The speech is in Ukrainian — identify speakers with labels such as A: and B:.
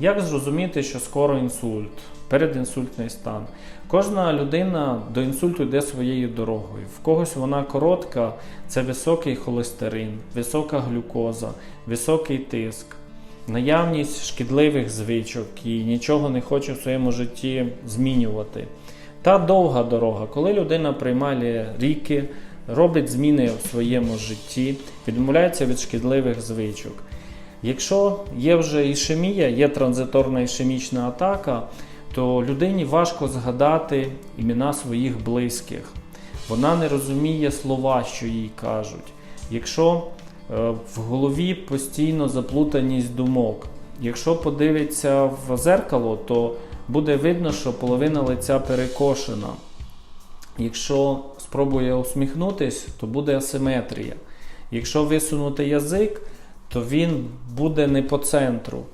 A: Як зрозуміти, що скоро інсульт, передінсультний стан? Кожна людина до інсульту йде своєю дорогою. В когось вона коротка, це високий холестерин, висока глюкоза, високий тиск, наявність шкідливих звичок і нічого не хоче в своєму житті змінювати. Та довга дорога, коли людина приймає ліки, робить зміни в своєму житті, відмовляється від шкідливих звичок. Якщо є вже ішемія, є транзиторна ішемічна атака, то людині важко згадати імена своїх близьких. Вона не розуміє слова, що їй кажуть. Якщо е, в голові постійно заплутаність думок, якщо подивиться в зеркало, то буде видно, що половина лиця перекошена. Якщо спробує усміхнутись, то буде асиметрія. Якщо висунути язик, то він буде не по центру.